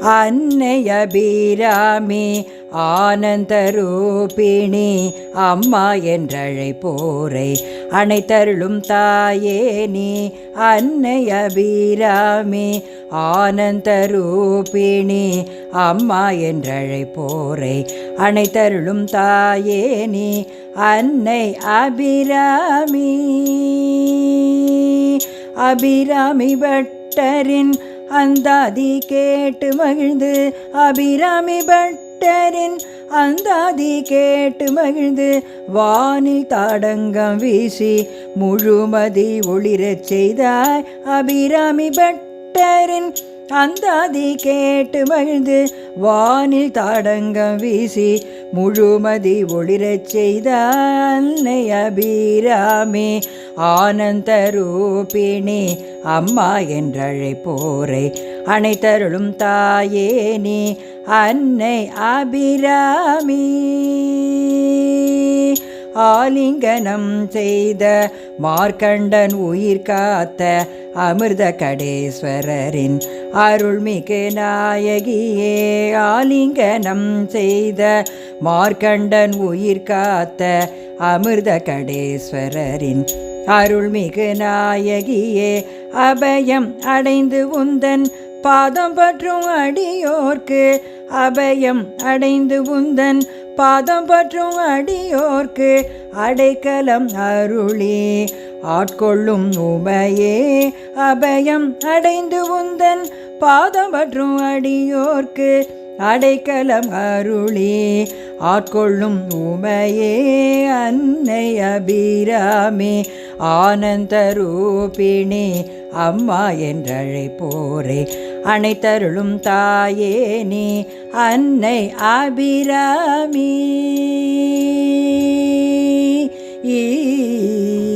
அன்னை அபிராமி ஆனந்த ரூபிணி அம்மா என்றழைப்போரை அனைத்தருளும் தாயே நீ. அன்னை அபிராமி ஆனந்த ரூபிணி அம்மா என்றழைப்போரை அனைத்தருளும் தாயே நீ. அன்னை அபிராமி அபிராமி பட்டரின் அந்தாதி கேட்டு மகிழ்ந்து அபிராமி பட்டரின் அந்தாதி கேட்டு மகிழ்ந்து வானில் தாடங்கம் வீசி முழுமதி ஒளிரச் செய்தாய் அபிராமி கேட்டரின் அந்தாதி கேட்டு மகிழ்ந்து வானில் தாடங்கம் வீசி முழுமதி ஒளிரச் செய்த அன்னை அபிராமி. ஆனந்த ரூபிணி அம்மா என்றழைப்போரை அனைத்தருளும் தாயே நீ அன்னை அபிராமி. ஆலிங்கனம் செய்த மார்க்கண்டன் உயிர் காத்த அமிர்த கடேஸ்வரரின் அருள்மிகு நாயகியே. ஆலிங்கனம் செய்த மார்க்கண்டன் உயிர் காத்த அமிர்த கடேஸ்வரரின் அருள்மிகு நாயகியே. அபயம் அடைந்து உந்தன் பாதம் பற்றும் அடியோர்க்கு அபயம் அடைந்து உந்தன் பாதம் பற்றும் அடியோர்க்கு அடைக்கலம் அருளி. ஆட்கொள்ளும் உமையே அபயம் அடைந்து உந்தன் பாதம் பற்றும் அடியோர்க்கு அடைக்கலம் அருளே. ஆட்கொள்ளும் உமையே அன்னை அபிராமே ஆனந்த ரூபிணி அம்மா என்றழைப்போரே. அனைத்தருளும் தாயே நீ அன்னை அபிராமி. ஈ